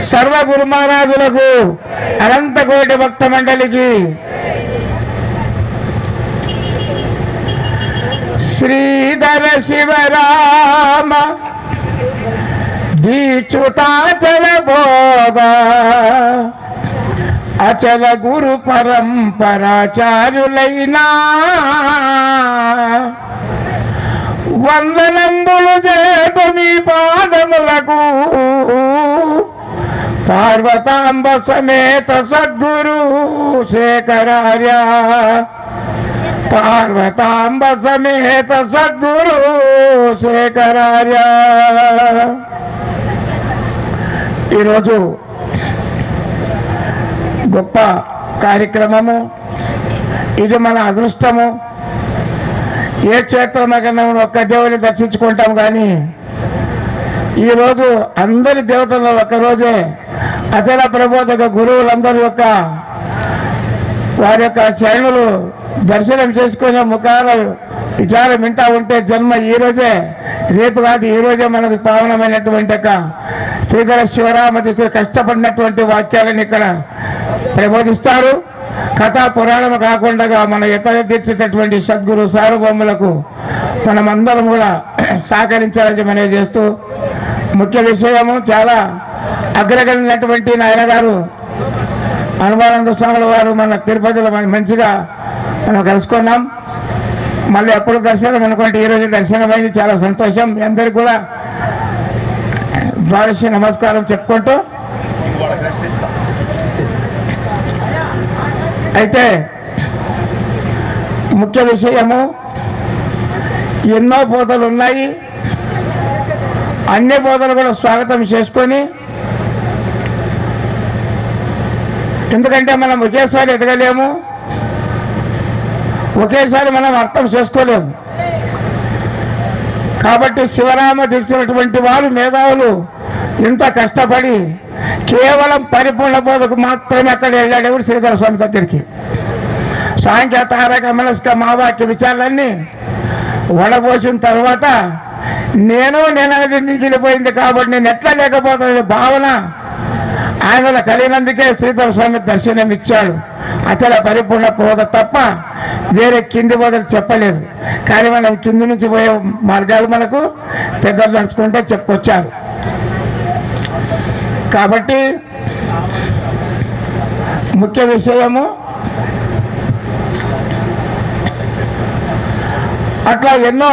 సర్వ గురు అనంతకోటి భక్త మండలికి శ్రీధర శివరామ దీచుతాచల బోధ అచల గురు పరంపరాచార్యులైనా. వందనంబులు చేతు మీ పాదములకు పార్వతాంబ సమేత సద్గురు శేఖరార్య. పార్వతాంబ సమేత సద్గురు శేఖరార్య. ఈరోజు గొప్ప కార్యక్రమము. ఇది మన అదృష్టము. ఏ క్షేత్రమకన్నా ఒక్క దేవుని దర్శించుకుంటాం కానీ ఈరోజు అందరి దేవతల ఒక్కరోజే అచల ప్రబోధక గురువులందరి యొక్క వారి యొక్క శ్రేణులు దర్శనం చేసుకునే ముఖాల విచారం వింటా ఉంటే జన్మ ఈ రోజే రేపు కాదు ఈ రోజే మనకు పావనమైనటువంటి యొక్క శ్రీధర శివరామతి కష్టపడినటువంటి వాక్యాలను ఇక్కడ ప్రబోధిస్తారు. కథా పురాణం కాకుండా మన ఇతర తీర్చేటటువంటి సద్గురు సార్వభౌములకు మనమందరం కూడా సహకరించాలని మనం చేస్తూ ముఖ్య విషయము చాలా అగ్రగణినటువంటి నాయన గారు అనుమానంద స్వాముల వారు మన తిరుపతిలో మంచిగా మనం కలుసుకున్నాం. మళ్ళీ ఎప్పుడు దర్శనం అనుకుంటే ఈరోజు దర్శనం చాలా సంతోషం. మీ అందరికి కూడా ద్వాదశి నమస్కారం చెప్పుకుంటూ అయితే ముఖ్య విషయము ఎన్నో పోతలు ఉన్నాయి అన్ని బోధలు కూడా స్వాగతం చేసుకొని ఎందుకంటే మనం ఒకేసారి ఎదగలేము ఒకేసారి మనం అర్థం చేసుకోలేము. కాబట్టి శివరామ దీక్షినటువంటి వారు మేధావులు ఇంత కష్టపడి కేవలం పరిపూర్ణ బోధకు మాత్రమే అక్కడ వెళ్ళాడు ఎవరు? శ్రీధర స్వామి దగ్గరికి. సాంఖ్య తారక మనస్క మావాక్య విచారాలన్నీ వడబోసిన తర్వాత నేను నేను అనేది మిగిలిపోయింది కాబట్టి నేను ఎట్లా లేకపోతున్న భావన ఆయనలో కలిగినందుకే శ్రీధర స్వామి దర్శనం ఇచ్చాడు. అచల పరిపూర్ణ పోద తప్ప వేరే కింది పోదలు చెప్పలేదు. కానీ మనం కింది నుంచి పోయే మార్గాలు మనకు పెద్దలు నడుచుకుంటే చెప్పుకొచ్చారు కాబట్టి ముఖ్య విషయము అట్లా ఎన్నో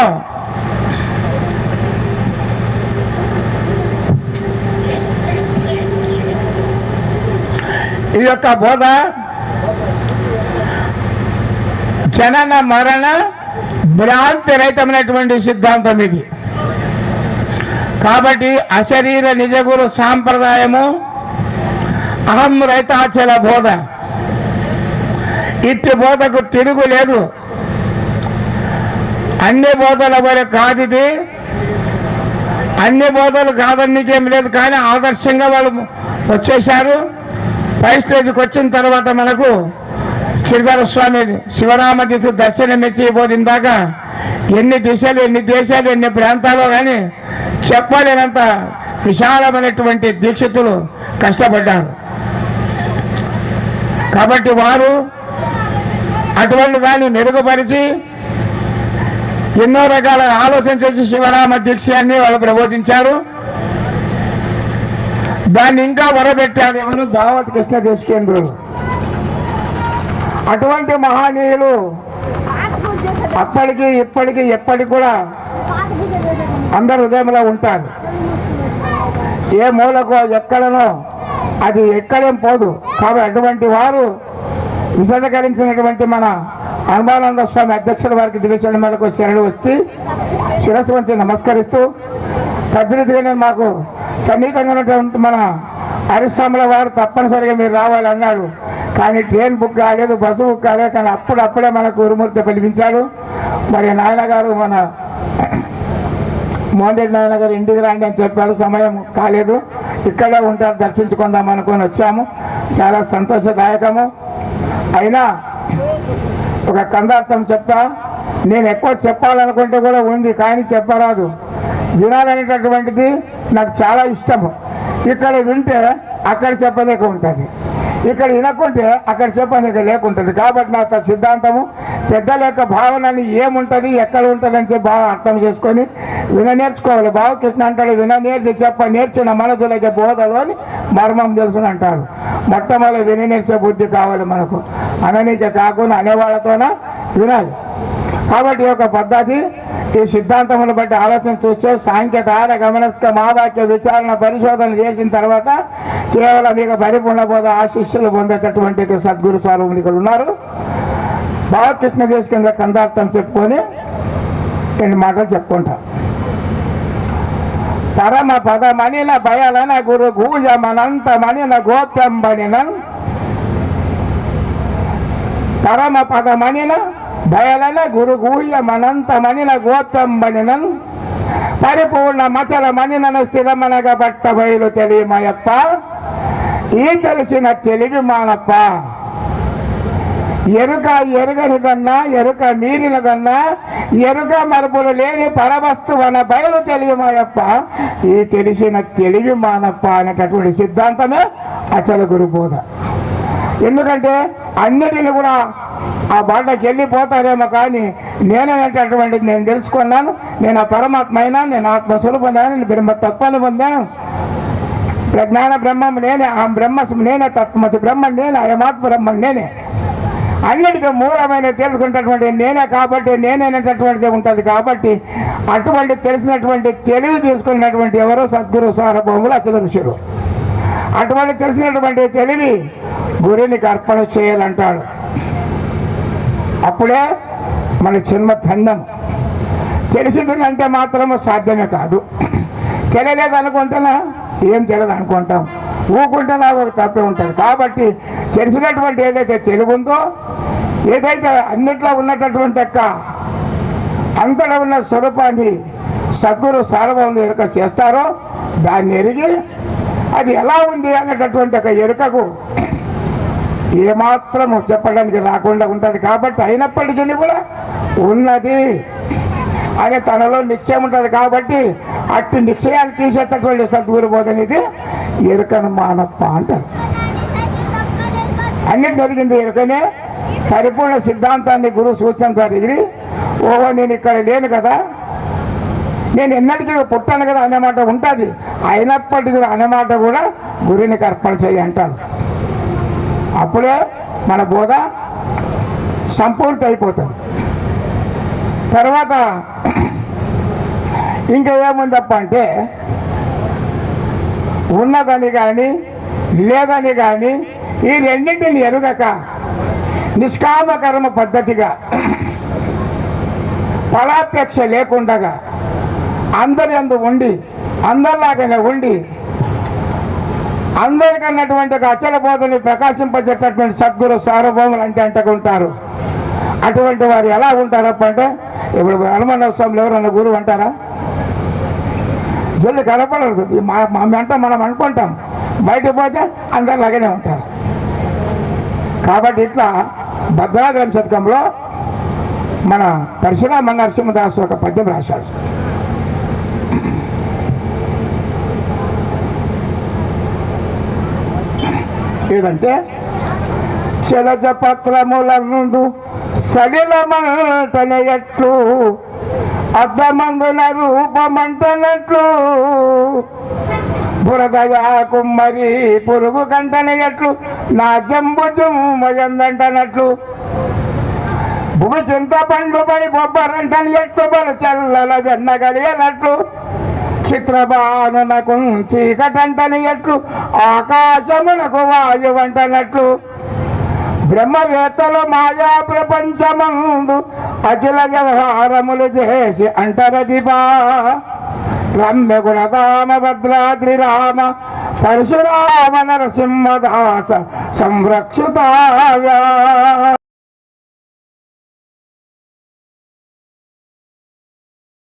ఈ యొక్క బోధ జనన మరణ భ్రాంతి రహితమైనటువంటి సిద్ధాంతం ఇది. కాబట్టి అశరీర నిజగురు సాంప్రదాయము అహం రైతాచల బోధ. ఇట్టి బోధకు తిరుగు లేదు. అన్ని బోధల వరే కాదు ఇది అన్ని బోధలు కాదన్నీకేం లేదు కానీ ఆదర్శంగా వాళ్ళు వచ్చేశారు. పై స్టేజ్కి వచ్చిన తర్వాత మనకు శ్రీధర స్వామి శివరామ దిశ దర్శనం ఇచ్చి ఎన్ని దిశలు ఎన్ని దేశాలు ఎన్ని ప్రాంతాలు కానీ చెప్పలేనంత విశాలమైనటువంటి దీక్షితులు కష్టపడ్డారు. కాబట్టి వారు అటువంటి దాన్ని మెరుగుపరిచి ఎన్నో రకాల ఆలోచన చేసి శివరామ దీక్షాన్ని వాళ్ళు ప్రబోధించారు. దాన్ని ఇంకా మొరబెట్టాడు ఎవరు? దావత్ కృష్ణ దేశకేంద్రులు అటువంటి మహనీయులు అప్పటికి ఇప్పటికి ఎప్పటికి కూడా అందరి హృదయంలో ఉంటారు. ఏ మూలకు ఎక్కడనో అది ఎక్కడేం పోదు. కాబట్టి అటువంటి వారు విశదీకరించినటువంటి మన హనుమానంద స్వామి అధ్యక్షుడు వారికి దివ్యచరణ మేరకు శరణు వస్తే శిరస్సు వంచి నమస్కరిస్తూ తద్రీతిగా మాకు సన్నిహితంగా ఉన్నటువంటి మన హరిస్వాముల వారు తప్పనిసరిగా మీరు రావాలన్నాడు కానీ ట్రైన్ బుక్ కాలేదు బస్సు బుక్ కాలేదు కానీ అప్పుడప్పుడే మనకు గురుమూర్తి పిలిపించాడు. మరి నాయన గారు మన మోహన్ రెడ్డి నాయన గారు ఇంటికి రాండి అని చెప్పాడు సమయం కాలేదు. ఇక్కడే ఉంటారు దర్శించుకుందాం అనుకొని వచ్చాము. చాలా సంతోషదాయకము. అయినా ఒక కందార్థం చెప్తా నేను ఎక్కువ చెప్పాలనుకుంటే కూడా ఉంది కానీ చెప్పరాదు. వినాలనేటటువంటిది నాకు చాలా ఇష్టము. ఇక్కడ వింటే అక్కడ చెప్పలేక ఉంటుంది. ఇక్కడ వినకుంటే అక్కడ చెప్పలేక లేకుంటుంది. కాబట్టి నా సిద్ధాంతము పెద్దల యొక్క భావనని ఏముంటుంది ఎక్కడ ఉంటుంది అని చెప్పి బాగా అర్థం చేసుకొని విన నేర్చుకోవాలి. బాలకృష్ణ అంటాడు విన నేర్చి చెప్ప నేర్చిన మనసులకి బోధలు అని మర్మం తెలుసుని అంటాడు. మొట్టమొదటి విన నేర్చే బుద్ధి కావాలి మనకు. అననీక కాకుండా అనేవాళ్ళతోన వినాలి. కాబట్టి ఈ యొక్క పద్ధతి ఈ సిద్ధాంతములు బట్టి ఆలోచన చూస్తే సాంఖ్యత గమనస్క మహావాక్య విచారణ పరిశోధన చేసిన తర్వాత కేవలం ఇక పరిపూర్ణ బోధ ఆశిష్యులు పొందేటటువంటి సద్గురు స్వరూపులు ఇక్కడ ఉన్నారు. భావకృష్ణ కింద కందార్థం చెప్పుకొని రెండు మాటలు చెప్పుకుంటా. పరమ పదమనిన భయలన గురు గూజమనంత మణిన గోప్యం బనినన్ పరమ పదమణిన బయలన గురు మనంత మనిన గోప్యం బనినన్ పరిపూర్ణ మచల మనినను స్థిరమనగ బట్ట బయలు తెలియమయప్ప. ఈ తెలిసిన తెలివి మానప్ప. ఎరుక ఎరుగనిదన్నా ఎరుక మీరినదన్నా ఎరుక మరుపులు లేని పరవస్తువన బయలు తెలియమాయప్ప. ఈ తెలిసిన తెలివి మానప్ప అనేటటువంటి సిద్ధాంతమే అచల గురుబోధ ఎందుకంటే అన్నిటిని కూడా ఆ బాటకి వెళ్ళిపోతారేమో కానీ నేనేటటువంటిది నేను తెలుసుకున్నాను. నేను ఆ పరమాత్మ అయినా నేను ఆత్మస్వరూపన్నాను నేను బ్రహ్మ తత్వాన్ని పొందాను. ప్రజ్ఞాన బ్రహ్మం నేనే ఆ బ్రహ్మ నేనే తత్వమసి బ్రహ్మ నేనే అయమాత్మ బ్రహ్మం నేనే. అన్నిటికీ మూలమైన తెలుసుకున్నటువంటి నేనే కాబట్టి నేనేనటువంటిది ఉంటుంది కాబట్టి అటువంటి తెలిసినటువంటి తెలివి తీసుకున్నటువంటి ఎవరో సద్గురు సారభౌములు అసలు ఋషులు. అటువంటి తెలిసినటువంటి తెలివి గురునికి అర్పణ చేయాలంటాడు. అప్పుడే మన జన్మ ధన్యం తెలిసిందంటే మాత్రము సాధ్యమే కాదు. తెలియలేదు అనుకుంటున్నా ఏం తెలియదు అనుకుంటాం ఊకుంటున్నా ఒక తప్పే ఉంటుంది. కాబట్టి తెలిసినటువంటి ఏదైతే తెలుగు ఉందో ఏదైతే అన్నిట్లో ఉన్నటటువంటి యొక్క అంతటా ఉన్న స్వరూపాన్ని సద్గురు సార్వభౌములు ఎరుక చేస్తారో దాన్ని ఎరిగి అది ఎలా ఉంది అనేటటువంటి ఒక ఎరుకకు ఏమాత్రము చెప్పడానికి రాకుండా ఉంటుంది. కాబట్టి అయినప్పటికీ కూడా ఉన్నది. అని తనలో నిశ్చయం ఉంటుంది కాబట్టి అట్టి నిశ్చయాన్ని తీసేటటువంటి సద్గురు బోధనిది ఎరుకను మానప్ప అంటారు. అన్నిటి జరిగింది ఎరుకనే పరిపూర్ణ సిద్ధాంతాన్ని గురువు సూచన ద్వారా ఎగిరి ఓహో నేను ఇక్కడ లేను కదా. నేను ఎన్నటికీ పుట్టాను కదా అనే మాట ఉంటుంది. అయినప్పటికీ అనే మాట కూడా గురువునికి అర్పణ చేయి అంటాడు. అప్పుడే మన బోధ సంపూర్తి అయిపోతుంది తర్వాత ఇంకా ఏముందప్ప అంటే ఉన్నదని కానీ లేదని కానీ ఈ రెండింటిని ఎరుగక నిష్కామకర్మ పద్ధతిగా ఫలాపేక్ష లేకుండగా అందరి అందు ఉండి అందరిలాగానే ఉండి అందరికన్నటువంటి ఒక అచల బోధని ప్రకాశింపజేటటువంటి సద్గురు సార్వభౌములు అంటే అంటుకుంటారు. అటువంటి వారు ఎలా ఉంటారప్ప అంటే ఇప్పుడు హనుమాన స్వాములు ఎవరన్నా గురువు అంటారా? జల్లి కనపడదు. ఈ మా మా వెంట మనం అనుకుంటాం. బయట పోతే అందరిలాగానే ఉంటారు. కాబట్టి ఇట్లా భద్రాద్రం శతకంలో మన పరశురామ నరసింహదాసు ఒక పద్యం రాశాడు. ఏదంటే చెలజ పత్రములందు సడిలమంటన ఎట్లు అద్దమందున రూపమంటనట్లు బురదగా కుమ్మరి పురుగు కంటనయట్లు నా జంబు జుమ్మయందంటనట్లు భూమి చింతపండుపై బొబ్బరంటని ఎట్లు బలు చల్లల వెన్నగలియనట్లు చిత్రబాణునకు చీకటంటని ఎట్లు ఆకాశమునకు వాయువంటనట్లు బ్రహ్మవేత్తలు మాయా ప్రపంచమందు అఖిల వ్యవహారములు చేసి అంటరదిపా. రమ్య గుణదామ భద్రాద్రి రామ పరశురామ నరసింహదాస సంరక్షితావ్యా